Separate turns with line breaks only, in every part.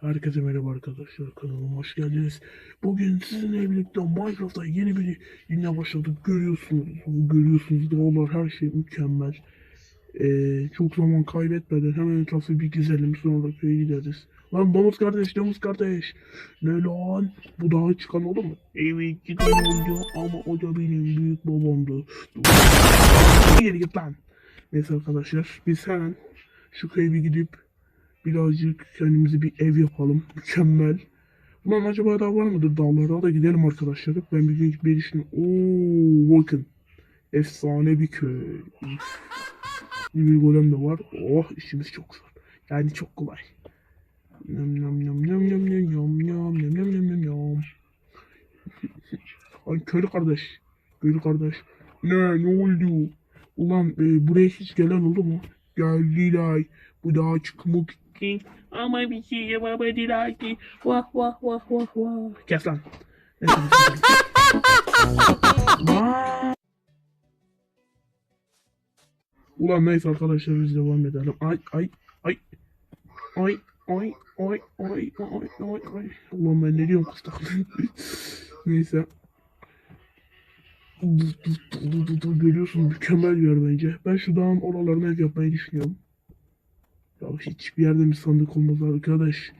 Herkese merhaba arkadaşlar kanalıma hoş geldiniz. Bugün sizinle birlikte Minecraft'ta yeni bir dünya başladık. Görüyorsunuz, görüyorsunuz dağlar her şey mükemmel. Ee, çok zaman kaybetmeden hemen etrafı bir gezelim sonra köye gideriz. Lan domuz kardeş, domuz kardeş. Ne lan? Bu dağa çıkan oldu mu? Evet çıkan oldu ama o da benim büyük babamdı. Geri git lan. Neyse arkadaşlar biz hemen şu köye bir gidip Birazcık kendimize bir ev yapalım. Mükemmel. Ulan acaba daha var mıdır dağlara da gidelim arkadaşlar. Ben bir gün gitmeyi düşünüyorum. Oo bakın. Efsane bir köy. Bir golem de var. Oh işimiz çok zor. Yani çok kolay. Yam yam yam yam yam yam yam yam yam yam yam yam yam. Ay köylü kardeş. Köylü kardeş. Ne ne oldu? Ulan e, buraya hiç gelen oldu mu? Geldiler. Bu dağa çıkmak için. Ama bir şey yapamadılar ki. Vah vah vah vah vah. Kes lan. Ulan neyse arkadaşlar biz devam edelim. Ay ay ay. Ay ay ay ay ay ay ay. Ulan ben ne diyorum kıstak. neyse. Görüyorsun mükemmel bir yer bence. Ben şu dağın oralarına ev yapmayı düşünüyorum. Ya hiçbir yerde bir sandık olmaz arkadaş.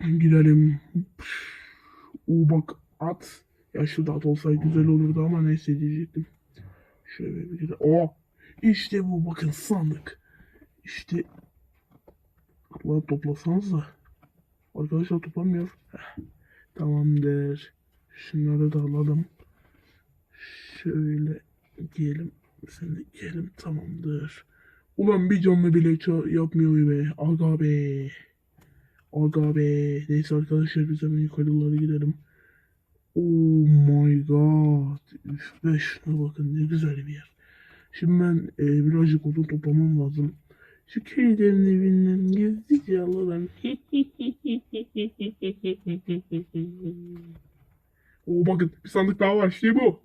Girelim. U bak at. Ya şu at olsaydı güzel olurdu ama neyse diyecektim. Şöyle bir de. Oh! İşte bu bakın sandık. İşte. Lan toplasanız da. Arkadaşlar toplamıyor. Heh. Tamamdır. Şunları da alalım. Şöyle diyelim. Sen de diyelim tamamdır. Ulan bir canlı bile yapmıyor be. Aga be. Aga be. Neyse arkadaşlar biz hemen yukarılara gidelim. Oh my god. Üf be şuna bakın ne güzel bir yer. Şimdi ben e, birazcık odun toplamam lazım. Şu köylerin evinden gizlice alalım. Oo bakın bir sandık daha var işte bu.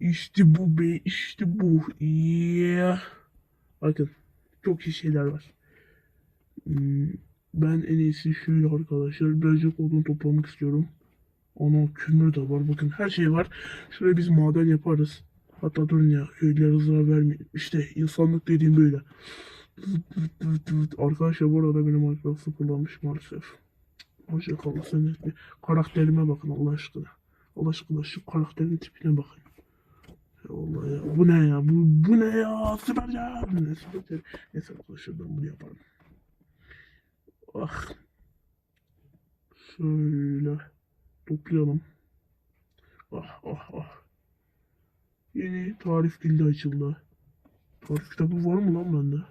İşte bu be işte bu. Yeah. Bakın çok iyi şeyler var. Hmm, Ben en iyisi şöyle arkadaşlar birazcık odun toplamak istiyorum. Ana kömür de var bakın her şey var. Şuraya biz maden yaparız. Hatta durun ya köylere zarar vermeyin. İşte insanlık dediğim böyle. Arkadaşlar bu arada benim Minecraft'ı kullanmış maalesef. Hoşça kalın sen etme. Karakterime bakın Allah aşkına. Allah aşkına şu karakterin tipine bakın. Ya Allah ya. Bu ne ya? Bu, bu ne ya? Süpercan. Ne süpercan? Neyse arkadaşlar ben bunu yaparım. Ah. Şöyle. Toplayalım. Ah ah ah. Yeni tarif dilde açıldı. Tarif kitabı var mı lan bende?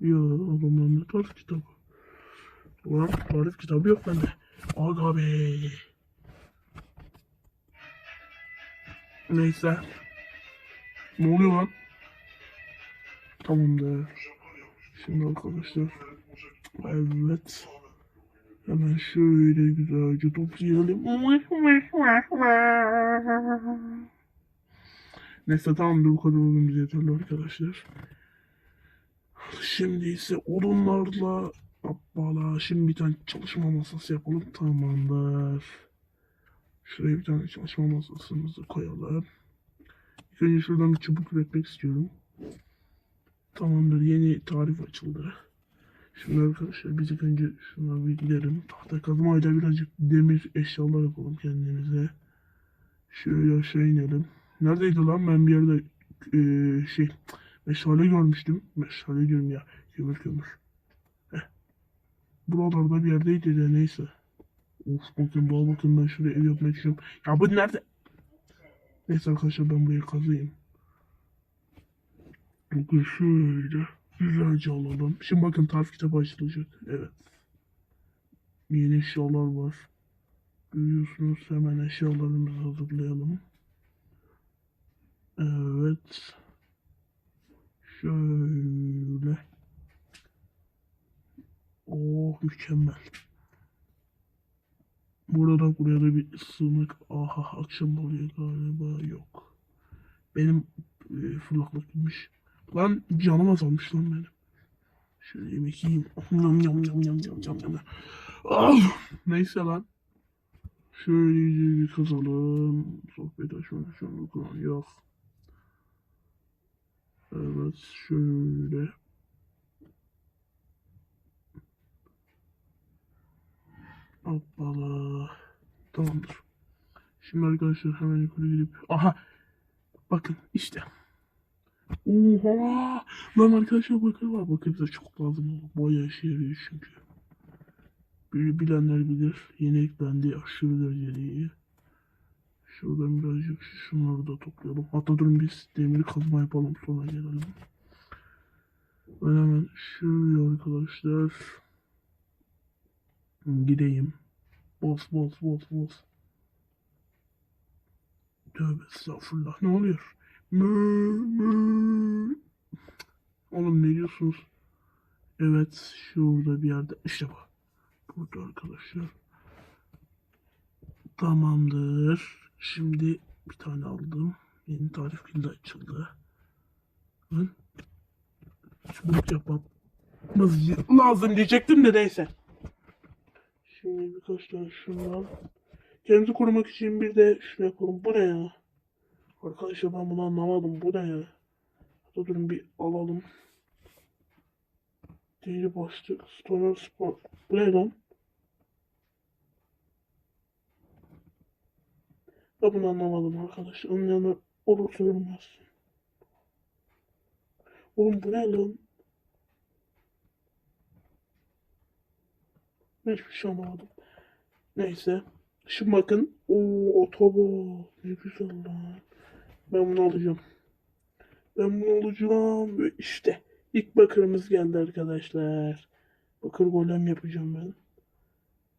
Yok adamların tarif kitabı. Ulan tarif kitabı yok bende. Aga be. Neyse. Ne oluyor lan? Tamamdır. Şimdi arkadaşlar. Evet. Hemen şöyle güzelce toplayalım. Neyse tamamdır bu kadar olduğumuz yeterli arkadaşlar. Şimdi ise odunlarla Hoppala. Şimdi bir tane çalışma masası yapalım. Tamamdır. Şuraya bir tane çalışma masasımızı koyalım. Önce şuradan bir çubuk üretmek istiyorum. Tamamdır. Yeni tarif açıldı. Şimdi arkadaşlar biz ilk önce şuna bir gidelim. Tahta kazmayla birazcık demir eşyalar yapalım kendimize. Şöyle aşağı inelim. Neredeydi lan? Ben bir yerde eee, şey meşale görmüştüm. Meşale diyorum ya. Kömür kömür. Buralarda bir yerdeydi de neyse. Of bakın bana bakın ben şuraya ev yapmak istiyorum. Ya bu nerede? Neyse arkadaşlar ben burayı kazıyım. Bakın şöyle güzelce alalım. Şimdi bakın tarif kitabı açılacak. Evet. Yeni eşyalar var. Görüyorsunuz hemen eşyalarımızı hazırlayalım. Evet. Şöyle. Oh mükemmel. Burada buraya da bir sığınak. Aha akşam oluyor galiba yok. Benim e, fırlaklık gitmiş. Lan canım azalmış lan benim. Şöyle yemek yiyeyim. Yam yam yam yam yam yam yam. Ah! Neyse lan. Şöyle bir kazalım. Sohbet açmak için. Yok. Evet şöyle. Hoppala. Tamamdır. Şimdi arkadaşlar hemen yukarı gidip. Aha. Bakın işte. Oha. Lan arkadaşlar bakır var. Bakır bize çok lazım. Bayağı işe yarıyor çünkü. Bilenler bilir. Yeni eklendi. Aşırı derecede iyi. Şuradan birazcık şunları da toplayalım. Hatta durun biz demiri kazma yapalım sonra gelelim. Ben hemen şuraya arkadaşlar gideyim. Bas bas bas bas. Tövbe estağfurullah. Ne oluyor? Oğlum ne diyorsunuz? Evet şurada bir yerde. İşte bu. Burada arkadaşlar. Tamamdır. Şimdi bir tane aldım. Yeni tarif kilidi açıldı. Lan. Çubuk yapmam. lazım diyecektim de neyse. Şimdi birkaç tane şundan. Kendimizi korumak için bir de şunu yapalım. Bu ne ya? Arkadaşlar ben bunu anlamadım. Bu ne ya? Hatta durun bir alalım. Deli başlık. Stoner Sport. Bu ne lan? Ben bunu anlamadım arkadaşlar. Anlayanlar olursa yorumlasın. Oğlum bu ne lan? Hiçbir şey anlamadım. Neyse. Şimdi bakın. Oo otobüs. Ne güzel lan. Ben bunu alacağım. Ben bunu alacağım. Ve işte. ilk bakırımız geldi arkadaşlar. Bakır golem yapacağım ben.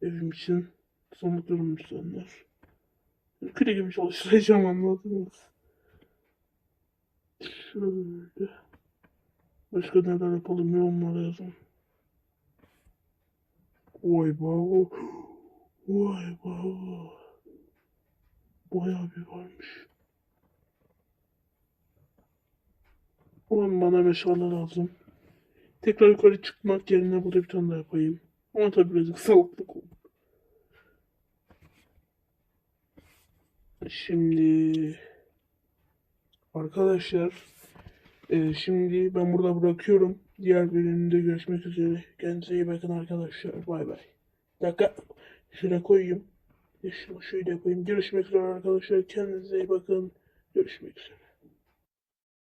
Evim için. Sonluk durum insanlar. Küre gibi çalıştıracağım anladınız. Şöyle. Başka neler yapalım onlara yazın. Vay baba. Vay baba. Bayağı bir varmış. Ulan bana meşale lazım. Tekrar yukarı çıkmak yerine burada bir tane daha yapayım. Ama tabii birazcık salaklık oldu. Şimdi arkadaşlar e, şimdi ben burada bırakıyorum. Diğer bölümde görüşmek üzere. Kendinize iyi bakın arkadaşlar. Bay bay. Dakika. Şuraya koyayım. Şunu şöyle yapayım. Görüşmek üzere arkadaşlar. Kendinize iyi bakın. Görüşmek üzere.